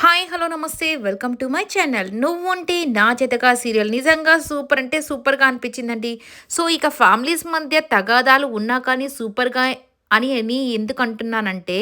Hi hello నమస్తే. Welcome to my channel. నువ్వుంటే నా చేతగా సీరియల్ నిజంగా సూపర్ అంటే సూపర్గా అనిపించిందండి. సో ఇక ఫ్యామిలీస్ మధ్య తగాదాలు ఉన్నా కానీ సూపర్గా అని అని ఎందుకు అంటున్నానంటే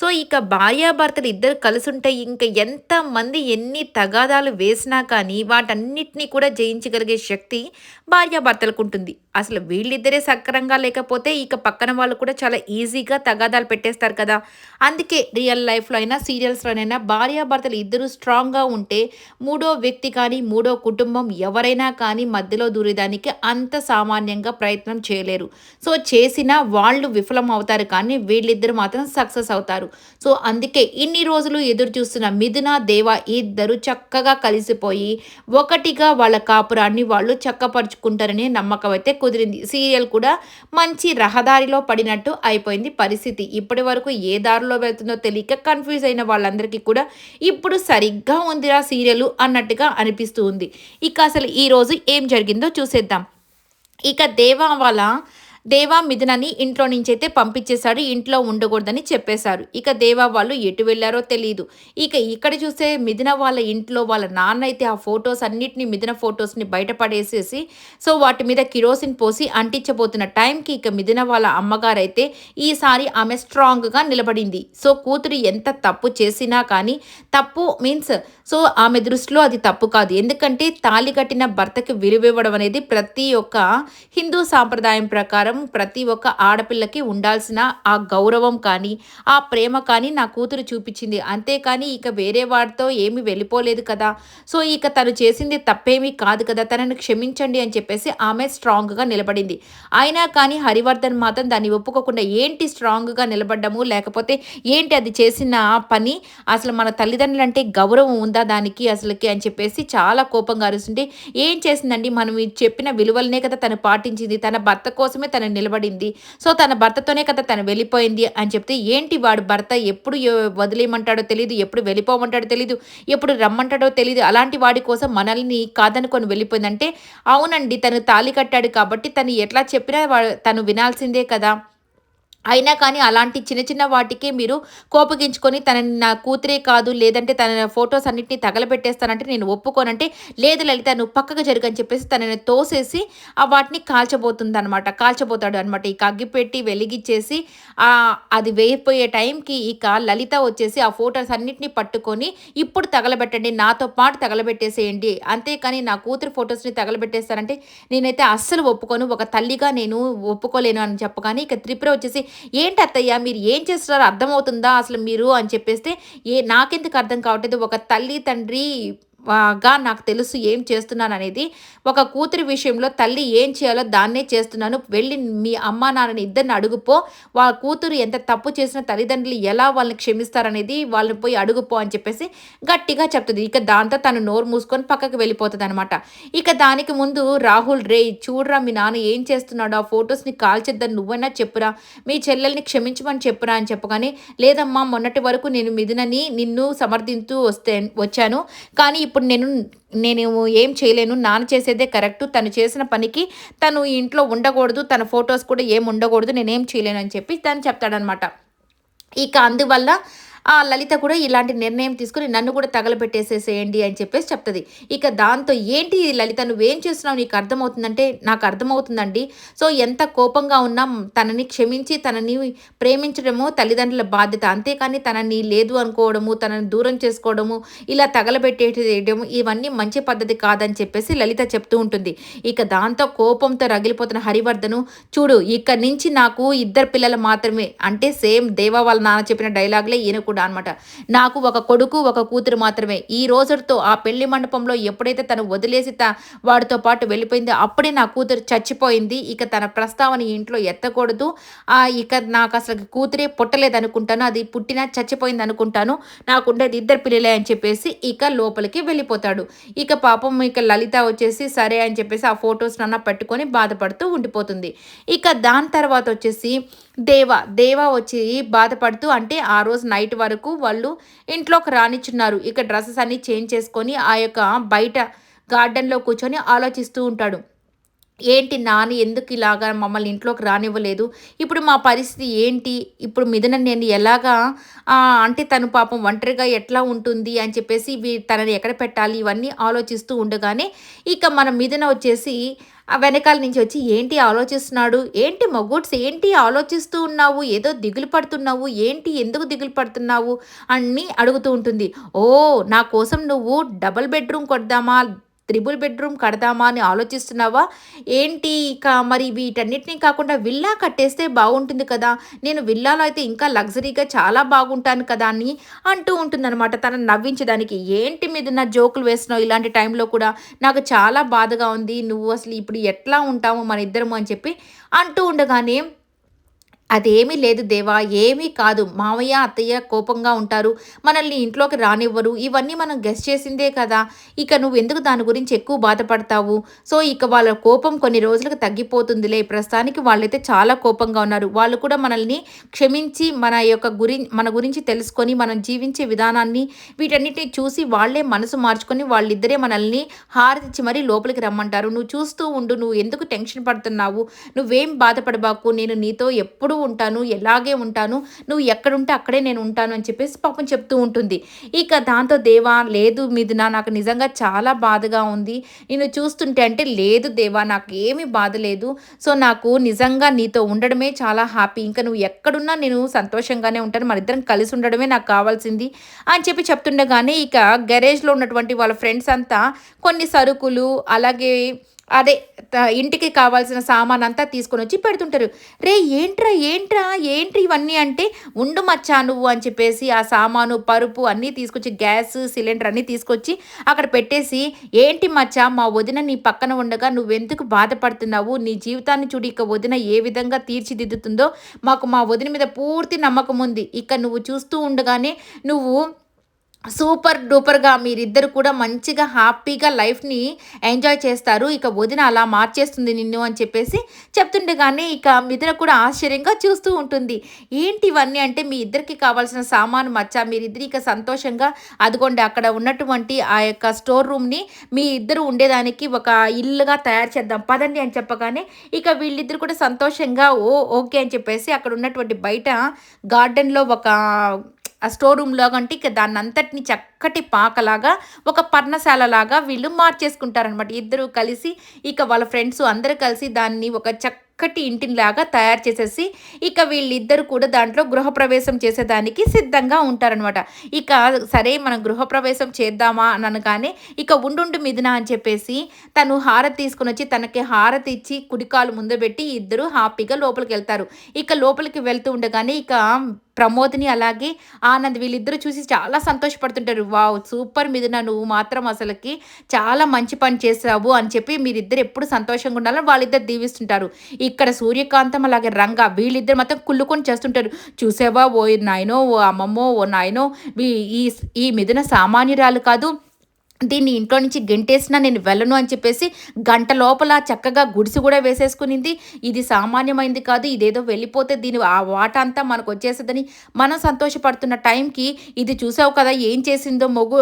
సో ఇక భార్యాభర్తలు ఇద్దరు కలిసి ఉంటే ఇంకా ఎంతమంది ఎన్ని తగాదాలు వేసినా కానీ వాటన్నిటినీ కూడా జయించగలిగే శక్తి భార్యాభర్తలకు ఉంటుంది. అసలు వీళ్ళిద్దరే సక్రంగా లేకపోతే ఇక పక్కన వాళ్ళు కూడా చాలా ఈజీగా తగాదాలు పెట్టేస్తారు కదా. అందుకే రియల్ లైఫ్లో అయినా సీరియల్స్లోనైనా భార్యాభర్తలు ఇద్దరు స్ట్రాంగ్గా ఉంటే మూడో వ్యక్తి కానీ మూడో కుటుంబం ఎవరైనా కానీ మధ్యలో దూరేదానికి అంత సామాన్యంగా ప్రయత్నం చేయలేరు. సో చేసినా వాళ్ళు విఫలం అవుతారు కానీ వీళ్ళిద్దరు మాత్రం సక్సెస్ అవుతారు. సో అందుకే ఇన్ని రోజులు ఎదురు చూస్తున్న మిథున దేవ ఇద్దరు చక్కగా కలిసిపోయి ఒకటిగా వాళ్ళ కాపురాన్ని వాళ్ళు చక్కపరుచుకుంటారనే నమ్మకం అయితే కుదిరింది. సీరియల్ కూడా మంచి రహదారిలో పడినట్టు అయిపోయింది పరిస్థితి. ఇప్పటి వరకు ఏ దారిలో వెళ్తుందో తెలియక కన్ఫ్యూజ్ అయిన వాళ్ళందరికీ కూడా ఇప్పుడు సరిగ్గా ఉందిరా సీరియల్ అన్నట్టుగా అనిపిస్తూ ఉంది. ఇక అసలు ఈరోజు ఏం జరిగిందో చూసేద్దాం. ఇక దేవా వాళ్ళ దేవా మిథునని ఇంట్లో నుంచి అయితే పంపించేశాడు ఇంట్లో ఉండకూడదని చెప్పేశారు. ఇక దేవా వాళ్ళు ఎటు వెళ్ళారో తెలియదు ఇక ఇక్కడ చూస్తే మిథున వాళ్ళ ఇంట్లో వాళ్ళ నాన్న అయితే ఆ ఫొటోస్ అన్నిటిని మిథున ఫొటోస్ని బయటపడేసేసి సో వాటి మీద కిరోసిన్ పోసి అంటించబోతున్న టైంకి ఇక మిథున వాళ్ళ అమ్మగారు అయితే ఈసారి ఆమె స్ట్రాంగ్గా నిలబడింది. సో కూతురు ఎంత తప్పు చేసినా కానీ తప్పు మీన్స్ సో ఆమె దృష్టిలో అది తప్పు కాదు. ఎందుకంటే తాళి కట్టిన భర్తకి విలువివ్వడం అనేది ప్రతి ఒక్క హిందూ సాంప్రదాయం ప్రకారం ప్రకారం ప్రతి ఒక్క ఆడపిల్లకి ఉండాల్సిన ఆ గౌరవం కానీ ఆ ప్రేమ కానీ నా కూతురు చూపించింది. అంతేకాని ఇక వేరే వాడితో ఏమి వెళ్ళిపోలేదు కదా. సో ఇక తను చేసింది తప్పేమీ కాదు కదా. తనను క్షమించండి అని చెప్పేసి ఆమె స్ట్రాంగ్గా నిలబడింది. అయినా కానీ హరివర్ధన్ మాత్రం దాన్ని ఒప్పుకోకుండా ఏంటి స్ట్రాంగ్గా నిలబడ్డము? లేకపోతే ఏంటి అది చేసిన పని? అసలు మన తల్లిదండ్రులు అంటే గౌరవం ఉందా దానికి అసలుకి అని చెప్పేసి చాలా కోపంగా అరుస్తుంటే ఏం చేసిందండి? మనం చెప్పిన విలువలనే కదా తను పాటించింది. తన భర్త కోసమే తన తను నిలబడింది. సో తన భర్తతోనే కదా తను వెళ్ళిపోయింది అని చెప్తే ఏంటి వాడు భర్త? ఎప్పుడు వదిలేయమంటాడో తెలియదు ఎప్పుడు వెళ్ళిపోమంటాడో తెలియదు ఎప్పుడు రమ్మంటాడో తెలియదు అలాంటి వాడి కోసం మనల్ని కాదనుకొని వెళ్ళిపోయిందంటే అవునండి తను తాళి కట్టాడు కాబట్టి తను ఎట్లా చెప్పినా తను వినాల్సిందే కదా. అయినా కానీ అలాంటి చిన్న చిన్న వాటికే మీరు కోపగించుకొని తనని నా కూతురే కాదు లేదంటే తన ఫొటోస్ అన్నింటినీ తగలబెట్టేస్తానంటే నేను ఒప్పుకోనంటే లేదు లలిత నువ్వు పక్కకు జరుగని చెప్పేసి తనని తోసేసి ఆ వాటిని కాల్చబోతుంది అనమాట కాల్చబోతాడు అనమాట ఇక అగ్గిపెట్టి వెలిగిచ్చేసి అది వేయిపోయే టైంకి ఇక లలిత వచ్చేసి ఆ ఫొటోస్ అన్నింటినీ పట్టుకొని ఇప్పుడు తగలబెట్టండి నాతో పాటు తగలబెట్టేసేయండి. అంతేకాని నా కూతురు ఫొటోస్ని తగలబెట్టేస్తానంటే నేనైతే అస్సలు ఒప్పుకోను. ఒక తల్లిగా నేను ఒప్పుకోలేను అని చెప్పగానే ఇక త్రిపుర వచ్చేసి ఏంటి అత్తయ్య మీరు ఏం చేస్తున్నారో అర్థమవుతుందా అసలు మీరు అని చెప్పేస్తే ఏ నాకెందుకు అర్థం కావట్లేదు. ఒక తల్లి తండ్రి గా నాకు తెలుసు ఏం చేస్తున్నాను అనేది ఒక కూతురి విషయంలో తల్లి ఏం చేయాలో దాన్నే చేస్తున్నాను. వెళ్ళి మీ అమ్మ నాన్నని ఇద్దరిని అడుగుపో. వాళ్ళ కూతురు ఎంత తప్పు చేసిన తల్లిదండ్రులు ఎలా వాళ్ళని క్షమిస్తారనేది వాళ్ళని పోయి అడుగుపో అని చెప్పేసి గట్టిగా చెప్తుంది. ఇక దాంతో తను నోరు మూసుకొని పక్కకు వెళ్ళిపోతుంది అనమాట ఇక దానికి ముందు రాహుల్ రే చూడరా మీ నాన్న ఏం చేస్తున్నాడు? ఆ ఫొటోస్ని కాల్చేద్దని నువ్వైనా చెప్పురా. మీ చెల్లెల్ని క్షమించమని చెప్పురా అని చెప్పగానే లేదమ్మా మొన్నటి వరకు నేను మిథునని నిన్ను సమర్థింతూ వస్తే వచ్చాను. కానీ ఇప్పుడు నేను నేను ఏం చేయలేను. నాన్న చేసేదే కరెక్ట్. తను చేసిన పనికి తను ఇంట్లో ఉండకూడదు. తన ఫొటోస్ కూడా ఏం ఉండకూడదు. నేనేం చేయలేను అని చెప్పి తను చెప్తాడనమాట ఇక అందువల్ల ఆ లలిత కూడా ఇలాంటి నిర్ణయం తీసుకుని నన్ను కూడా తగలబెట్టేసేసేయండి అని చెప్పేసి చెప్తుంది. ఇక దాంతో ఏంటి లలిత? నువ్వేం చేస్తున్నావు? నీకు అర్థమవుతుందంటే నాకు అర్థమవుతుందండి. సో ఎంత కోపంగా ఉన్నా తనని క్షమించి తనని ప్రేమించడము తల్లిదండ్రుల బాధ్యత. అంతేకాని తనని లేదు అనుకోవడము తనని దూరం చేసుకోవడము ఇలా తగలబెట్టేయడము ఇవన్నీ మంచి పద్ధతి కాదని చెప్పేసి లలిత చెప్తూ ఉంటుంది. ఇక దాంతో కోపంతో రగిలిపోతున్న హరివర్ధను చూడు ఇక్కడి నుంచి నాకు ఇద్దరు పిల్లలు మాత్రమే. అంటే సేమ్ దేవా వాళ్ళ నాన్న చెప్పిన డైలాగ్లే ఈయన కూడా అనమాట నాకు ఒక కొడుకు ఒక కూతురు మాత్రమే. ఈ రోజుతో ఆ పెళ్ళి మండపంలో ఎప్పుడైతే తను వదిలేసి వాడితో పాటు వెళ్ళిపోయిందో అప్పుడే నా కూతురు చచ్చిపోయింది. ఇక తన ప్రస్తావన ఇంట్లో ఎత్తకూడదు. ఆ ఇక నాకు అసలు కూతురే పుట్టలేదు అనుకుంటాను అది పుట్టినా చచ్చిపోయింది అనుకుంటాను. నాకు ఉండేది ఇద్దరు పిల్లలే అని చెప్పేసి ఇక లోపలికి వెళ్ళిపోతాడు. ఇక పాపం ఇక లలిత వచ్చేసి సరే అని చెప్పేసి ఆ ఫొటోస్ నన్న పెట్టుకొని బాధపడుతూ ఉండిపోతుంది. ఇక దాని తర్వాత వచ్చేసి దేవ దేవ వచ్చి బాధపడుతూ అంటే ఆ రోజు నైట్ వరకు వాళ్ళు ఇంట్లోకి రానిచ్చున్నారు. ఇక డ్రెస్సెస్ అన్నీ చేంజ్ చేసుకొని ఆ యొక్క బయట గార్డెన్లో కూర్చొని ఆలోచిస్తూ ఉంటాడు. ఏంటి నాని ఎందుకు ఇలాగా మమ్మల్ని ఇంట్లోకి రానివ్వలేదు? ఇప్పుడు మా పరిస్థితి ఏంటి? ఇప్పుడు మిథున నేను ఎలాగా అంటే తను పాపం ఒంటరిగా ఎట్లా ఉంటుంది అని చెప్పేసి తనని ఎక్కడ పెట్టాలి? ఇవన్నీ ఆలోచిస్తూ ఉండగానే ఇక మన మిథున వచ్చేసి ఆ వెనకాల నుంచి వచ్చి ఏంటి ఆలోచిస్తున్నాడు? ఏంటి మగుడ్స్ ఏంటి ఆలోచిస్తూ ఉన్నావు? ఏదో దిగులు పడుతున్నావు? ఏంటి? ఎందుకు దిగులు పడుతున్నావు? అని అడుగుతూ ఉంటుంది. ఓ నా కోసం నువ్వు డబల్ బెడ్రూమ్ కొడదామా? త్రిబుల్ బెడ్రూమ్ కడదామా అని ఆలోచిస్తున్నావా? ఏంటి ఇక మరి వీటన్నిటిని కాకుండా విల్లా కట్టేస్తే బాగుంటుంది కదా. నేను విల్లాలో అయితే ఇంకా లగ్జరీగా చాలా బాగుంటాను కదా అని అంటూ ఉంటుందన్నమాట తనను నవ్వించడానికి. ఏంటి మీద నా జోకులు వేస్తున్నావు ఇలాంటి టైంలో కూడా? నాకు చాలా బాధగా ఉంది. నువ్వు అసలు ఇప్పుడు ఎట్లా ఉంటావు మన ఇద్దరము అని చెప్పి అంటూ ఉండగానే అదేమీ లేదు దేవా ఏమీ కాదు. మావయ్య అత్తయ్య కోపంగా ఉంటారు. మనల్ని ఇంట్లోకి రానివ్వరు. ఇవన్నీ మనం గెస్ట్ చేసిందే కదా. ఇక నువ్వు ఎందుకు దాని గురించి ఎక్కువ బాధపడతావు? సో ఇక వాళ్ళ కోపం కొన్ని రోజులకు తగ్గిపోతుందిలే. ప్రస్తుతానికి వాళ్ళైతే చాలా కోపంగా ఉన్నారు. వాళ్ళు కూడా మనల్ని క్షమించి మన యొక్క గురి మన గురించి తెలుసుకొని మనం జీవించే విధానాన్ని వీటన్నిటిని చూసి వాళ్ళే మనసు మార్చుకొని వాళ్ళిద్దరే మనల్ని హారతిచ్చి మరీ లోపలికి రమ్మంటారు. నువ్వు చూస్తూ ఉండు. నువ్వు ఎందుకు టెన్షన్ పడుతున్నావు? నువ్వేం బాధపడబాకు? నేను నీతో ఎప్పుడూ ఉంటాను ఎలాగే ఉంటాను నువ్వు ఎక్కడుంటే అక్కడే నేను ఉంటాను అని చెప్పేసి పాపం చెప్తూ ఉంటుంది. ఇక దాంతో దేవా లేదు మీదున నాకు నిజంగా చాలా బాధగా ఉంది. నేను చూస్తుంటే అంటే లేదు దేవా నాకు ఏమీ బాధ లేదు. సో నాకు నిజంగా నీతో ఉండడమే చాలా హ్యాపీ. ఇంకా నువ్వు ఎక్కడున్నా నేను సంతోషంగానే ఉంటాను. మన ఇద్దరం కలిసి ఉండడమే నాకు కావాల్సింది అని చెప్పి చెప్తుండగానే ఇక గ్యారేజ్లో ఉన్నటువంటి వాళ్ళ ఫ్రెండ్స్ అంతా కొన్ని సరుకులు అలాగే అదే ఇంటికి కావాల్సిన సామాన్ అంతా తీసుకొని వచ్చి పెడుతుంటారు. రే ఏంట్రా ఏంట్రా ఏంటి ఇవన్నీ అంటే ఉండు మచ్చా నువ్వు అని చెప్పేసి ఆ సామాను పరుపు అన్నీ తీసుకొచ్చి గ్యాస్ సిలిండర్ అన్నీ తీసుకొచ్చి అక్కడ పెట్టేసి ఏంటి మచ్చా మా వదిన నీ పక్కన ఉండగా నువ్వెందుకు బాధపడుతున్నావు? నీ జీవితాన్ని చూడు ఇక వదిన ఏ విధంగా తీర్చిదిద్దుతుందో మాకు మా వదిన మీద పూర్తి నమ్మకం ఉంది ఇక నువ్వు చూస్తూ ఉండగానే నువ్వు సూపర్ డూపర్గా మీరిద్దరు కూడా మంచిగా హ్యాపీగా లైఫ్ని ఎంజాయ్ చేస్తారు. ఇక వదిన అలా మార్చేస్తుంది నిన్ను అని చెప్పేసి చెప్తుండగానే ఇక మిథున కూడా ఆశ్చర్యంగా చూస్తూ ఉంటుంది. ఏంటి ఇవన్నీ అంటే మీ ఇద్దరికి కావాల్సిన సామాను మచ్చ మీరిద్దరు ఇక సంతోషంగా అదిగోండి అక్కడ ఉన్నటువంటి ఆ యొక్క స్టోర్ రూమ్ని మీ ఇద్దరు ఉండేదానికి ఒక ఇల్లుగా తయారు చేద్దాం పదండి అని చెప్పగానే ఇక వీళ్ళిద్దరు కూడా సంతోషంగా ఓ ఓకే అని చెప్పేసి అక్కడ ఉన్నటువంటి బయట గార్డెన్లో ఒక ఆ స్టోర్ రూమ్లో కంటే ఇక దాన్ని అంతటిని చక్కటి పాకలాగా ఒక పర్ణశాలలాగా వీళ్ళు మార్చేసుకుంటారనమాట ఇద్దరు కలిసి ఇక వాళ్ళ ఫ్రెండ్స్ అందరూ కలిసి దాన్ని ఒక చక్క చక్కటి ఇంటిలాగా తయారు చేసేసి ఇక వీళ్ళిద్దరు కూడా దాంట్లో గృహప్రవేశం చేసేదానికి సిద్ధంగా ఉంటారనమాట ఇక సరే మనం గృహప్రవేశం చేద్దామా అని అనగానే ఇక ఉండుండు మీదిన అని చెప్పేసి తను హారతి తీసుకుని వచ్చి తనకి హారతి ఇచ్చి కుడికాలు ముందు పెట్టి ఇద్దరు హ్యాపీగా లోపలికి వెళ్తారు. ఇక లోపలికి వెళ్తూ ఉండగానే ఇక ప్రమోద్ని అలాగే ఆనంద్ వీళ్ళిద్దరూ చూసి చాలా సంతోషపడుతుంటారు. వావ్ సూపర్ మిథున నువ్వు మాత్రం అసలుకి చాలా మంచి పని చేసావు అని చెప్పి మీరిద్దరు ఎప్పుడు సంతోషంగా ఉండాలని వాళ్ళిద్దరు దీవిస్తుంటారు. ఇక్కడ సూర్యకాంతం అలాగే రంగ వీళ్ళిద్దరు మాత్రం కుళ్ళుకొని చేస్తుంటారు. చూసావా ఓ నాయనో ఓ అమ్మమ్మో ఓ నాయనో ఈ ఈ మిథున సామాన్యురాలు కాదు దీన్ని ఇంట్లో నుంచి గెంటేసినా నేను వెళ్ళను అని చెప్పేసి గంట లోపల చక్కగా గుడిసి కూడా వేసేసుకునింది. ఇది సామాన్యమైంది కాదు ఇదేదో వెళ్ళిపోతే దీని ఆ వాట అంతా మనకు వచ్చేసేదని మనం సంతోషపడుతున్న టైంకి ఇది చూసావు కదా ఏం చేసిందో మొగు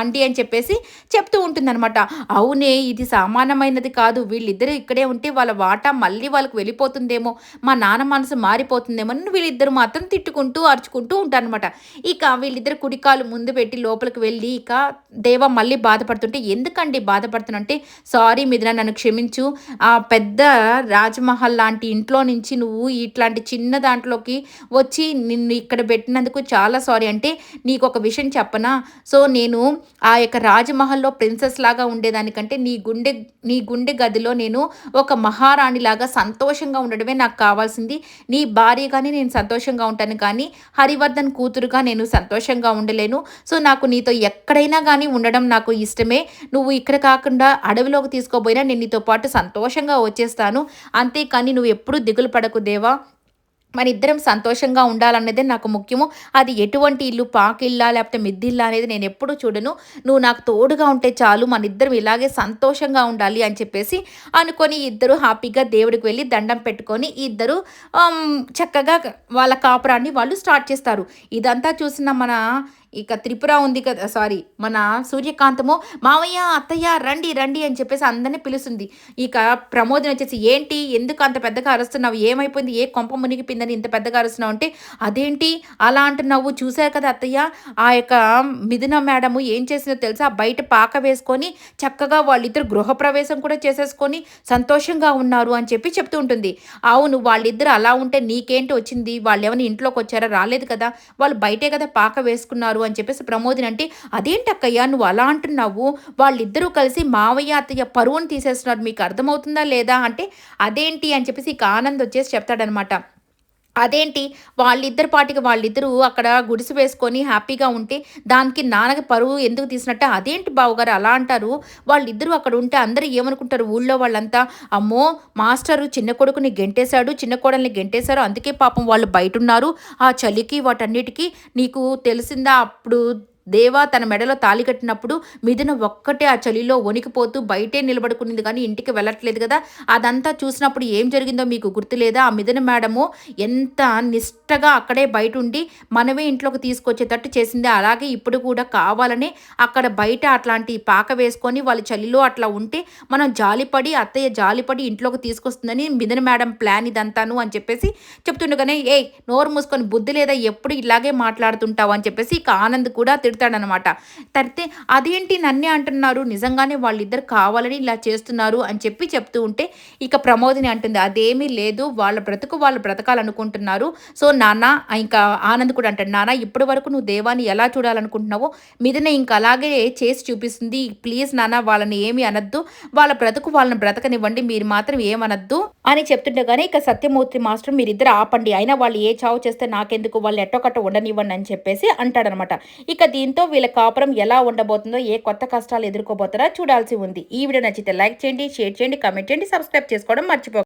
అండి అని చెప్పేసి చెప్తూ ఉంటుందన్నమాట. అవునే ఇది సామాన్యమైనది కాదు వీళ్ళిద్దరూ ఇక్కడే ఉంటే వాళ్ళ వాటా మళ్ళీ వాళ్ళకి వెళ్ళిపోతుందేమో మా నాన్న మనసు మారిపోతుందేమో అని వీళ్ళిద్దరు మాత్రం తిట్టుకుంటూ అరుచుకుంటూ ఉంటారనమాట ఇక వీళ్ళిద్దరు కుడికాలు ముందు పెట్టి లోపలికి వెళ్ళి ఇక దేవ మళ్ళీ బాధపడుతుంటే ఎందుకండి బాధపడుతున్నంటే సారీ మిథున నన్ను క్షమించు. ఆ పెద్ద రాజమహల్ లాంటి ఇంట్లో నుంచి నువ్వు ఇట్లాంటి చిన్న దాంట్లోకి వచ్చి నిన్ను ఇక్కడ పెట్టినందుకు చాలా సారీ. అంటే నీకు ఒక విషయం చెప్పనా? సో నేను ఆ యొక్క రాజమహల్లో ప్రిన్సెస్ లాగా ఉండేదానికంటే నీ గుండె నీ గుండె గదిలో నేను ఒక మహారాణిలాగా సంతోషంగా ఉండడమే నాకు కావాల్సింది. నీ భార్యగానే నేను సంతోషంగా ఉంటాను కానీ హరివర్ధన్ కూతురుగా నేను సంతోషంగా ఉండలేను. సో నాకు నీతో ఎక్కడైనా కానీ ఉండ ఉండడం నాకు ఇష్టమే. నువ్వు ఇక్కడ కాకుండా అడవిలోకి తీసుకోబోయినా నేను నీతో పాటు సంతోషంగా వచ్చేస్తాను. అంతేకాని నువ్వు ఎప్పుడు దిగులు పడకు దేవా. మన ఇద్దరం సంతోషంగా ఉండాలన్నదే నాకు ముఖ్యము. అది ఎటువంటి ఇల్లు పాకిల్లా లేకపోతే మిద్దిల్లా అనేది నేను ఎప్పుడూ చూడను. నువ్వు నాకు తోడుగా ఉంటే చాలు మన ఇద్దరం ఇలాగే సంతోషంగా ఉండాలి అని చెప్పేసి అనుకొని ఇద్దరు హ్యాపీగా దేవుడికి వెళ్ళి దండం పెట్టుకొని ఇద్దరు చక్కగా వాళ్ళ కాపురాన్ని వాళ్ళు స్టార్ట్ చేస్తారు. ఇదంతా చూసిన మన ఇక త్రిపుర ఉంది కదా సారీ మన సూర్యకాంతము మావయ్య అత్తయ్య రండి రండి అని చెప్పేసి అందరినీ పిలుస్తుంది. ఇక ప్రమోదం వచ్చేసి ఏంటి? ఎందుకు అంత పెద్దగా అరుస్తున్నావు? ఏమైపోయింది? ఏ కొంప మునిగిపోయిందని ఇంత పెద్దగా అరుస్తున్నావు? అంటే అదేంటి? అలా అంటున్నావు? చూశారు కదా అత్తయ్య? ఆ యొక్క మిథున మేడము ఏం చేసిందో తెలుసా? బయట పాక వేసుకొని చక్కగా వాళ్ళిద్దరు గృహప్రవేశం కూడా చేసేసుకొని సంతోషంగా ఉన్నారు అని చెప్పి చెప్తూ ఉంటుంది. అవును వాళ్ళిద్దరు అలా ఉంటే నీకేంటి వచ్చింది? వాళ్ళు ఏమైనా ఇంట్లోకి వచ్చారా రాలేదు కదా? వాళ్ళు బయటే కదా పాక వేసుకున్నారు. అని చెప్పేసి ప్రమోదిని అంటే అదేంటి నువ్వు అలా అంటున్నావు? వాళ్ళిద్దరూ కలిసి మావయ్య అత్తయ్య పరువును తీసేస్తున్నారు. మీకు అర్థమవుతుందా లేదా? అంటే అదేంటి? అని చెప్పేసి ఇక ఆనంద్ వచ్చేసి చెప్తాడనమాట. అదేంటి? వాళ్ళిద్దరి పాటికి వాళ్ళిద్దరూ అక్కడ గుడిసి వేసుకొని హ్యాపీగా ఉంటే దానికి నాన్నకి పరువు ఎందుకు తీసినట్టు? అదేంటి బావగారు అలా అంటారు? వాళ్ళిద్దరూ అక్కడ ఉంటే అందరూ ఏమనుకుంటారు ఊళ్ళో వాళ్ళంతా? అమ్మో మాస్టరు చిన్న కొడుకుని గెంటేశాడు చిన్న కోడల్ని గెంటేశారు అందుకే పాపం వాళ్ళు బయట ఉన్నారు ఆ చలికి వాటన్నిటికీ నీకు తెలిసిందా? అప్పుడు దేవా తన మెడలో తాలి కట్టినప్పుడు మిథున ఒక్కటే ఆ చలిలో వణికిపోతూ బయటే నిలబడుకునింది కానీ ఇంటికి వెళ్ళట్లేదు కదా. అదంతా చూసినప్పుడు ఏం జరిగిందో మీకు గుర్తులేదా? ఆ మిథున మేడము ఎంత నిష్టగా అక్కడే బయట ఉండి మనమే ఇంట్లోకి తీసుకొచ్చేటట్టు చేసింది. అలాగే ఇప్పుడు కూడా కావాలని అక్కడ బయట అట్లాంటి పాక వేసుకొని వాళ్ళ చలిలో అట్లా ఉంటే మనం జాలిపడి అత్తయ్య జాలిపడి ఇంట్లోకి తీసుకొస్తుందని మిథున మేడం ప్లాన్ ఇదంతాను అని చెప్పేసి చెప్తుండగానే ఏ నోరు మూసుకొని బుద్ధి లేదా? ఎప్పుడు ఇలాగే మాట్లాడుతుంటావు? అని చెప్పేసి ఇక ఆనంద్ కూడా తిడతాడనమాట. తడితే అదేంటి నన్నే అంటున్నారు? నిజంగానే వాళ్ళిద్దరు కావాలని ఇలా చేస్తున్నారు అని చెప్పి చెప్తూ ఉంటే ఇక ప్రమోదిని అంటుంది అదేమీ లేదు వాళ్ళ బ్రతుకు వాళ్ళు బ్రతకాలనుకుంటున్నారు. సో నాన్న ఇంకా ఆనంద్ కూడా అంటాడు నాన్న ఇప్పటి వరకు నువ్వు దేవాన్ని ఎలా చూడాలనుకుంటున్నావో మీదనే ఇంకా అలాగే చేసి చూపిస్తుంది. ప్లీజ్ నాన్న వాళ్ళని ఏమి అనద్దు. వాళ్ళ బ్రతుకు వాళ్ళని బ్రతకనివ్వండి మీరు మాత్రం ఏమనద్దు అని చెప్తుండగానే ఇక సత్యమూర్తి మాస్టర్ మీరిద్దరు ఆపండి. అయినా వాళ్ళు ఏ చావు చేస్తే నాకెందుకు? వాళ్ళు ఎట్టొకట్ట ఉండనివ్వండి అని చెప్పేసి అంటాడనమాట. ఇక దీని దీంతో వీళ్ళ కాపురం ఎలా ఉండబోతుందో ఏ కొత్త కష్టాలు ఎదుర్కోబోతారో చూడాల్సి ఉంది. ఈ వీడియో నచ్చితే లైక్ చేయండి షేర్ చేయండి కామెంట్ చేయండి సబ్స్క్రైబ్ చేసుకోవడం మర్చిపో